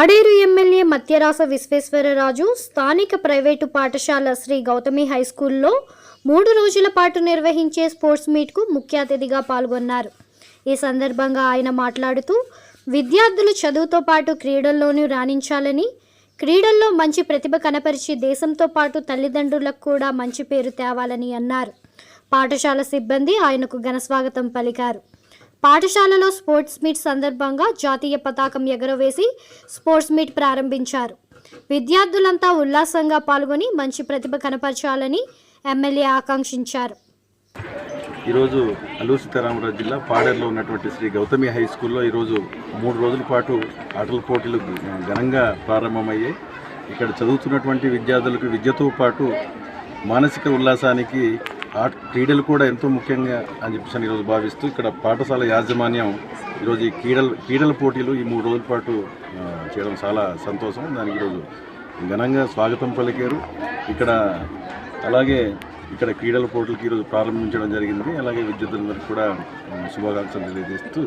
Paderu MLA Matyarasa Visweswara Raju స్థానిక private పాఠశాల Shri Gautami high స్కూల్లో మూడు రోజుల పాటు నిర్వహించే స్పోర్ట్స్ మీట్కు ముఖ్య అతిథిగా పాల్గొన్నారు. ఈ సందర్భంగా ఆయన మాట్లాడుతూ విద్యార్థులు చదువుతో పాటు క్రీడల్లోనూ రాణించాలని క్రీడల్లో మంచి ప్రతిభ కనపరిచి దేశంతో పాటు తల్లిదండ్రులకు కూడా మంచి పేరు తేవాలని అన్నారు. పాఠశాల సిబ్బంది ఆయనకు ఘనస్వాగతం పలికారు. పాఠశాలలో స్పోర్ట్స్ మీట్ సందర్భంగా జాతీయ పతాకం ఎగరవేసి స్పోర్ట్స్ మీట్ ప్రారంభించారు. విద్యార్థులంతా ఉల్లాసంగా పాల్గొని మంచి ప్రతిభ కనపరచాలని ఎమ్మెల్యే ఆకాంక్షించారు. ఈరోజు అల్లూరు సీతారామరాజు జిల్లా పాడేరులో ఉన్నటువంటి శ్రీ గౌతమి హై స్కూల్లో ఈరోజు మూడు రోజుల పాటు ఆటల పోటీలు ఘనంగా ప్రారంభమయ్యాయి. ఇక్కడ చదువుతున్నటువంటి విద్యార్థులకు విద్యతో పాటు మానసిక ఉల్లాసానికి క్రీడలు కూడా ఎంతో ముఖ్యంగా అని చెప్పేసి అని ఈరోజు భావిస్తూ ఇక్కడ పాఠశాల యాజమాన్యం ఈరోజు ఈ క్రీడలు క్రీడల పోటీలు ఈ మూడు రోజుల పాటు చేయడం చాలా సంతోషం. దానికి ఈరోజు ఘనంగా స్వాగతం పలికారు. ఇక్కడ అలాగే ఇక్కడ క్రీడల పోటీలకి ఈరోజు ప్రారంభించడం జరిగింది. అలాగే విద్యార్థులందరికీ కూడా శుభాకాంక్షలు తెలియజేస్తూ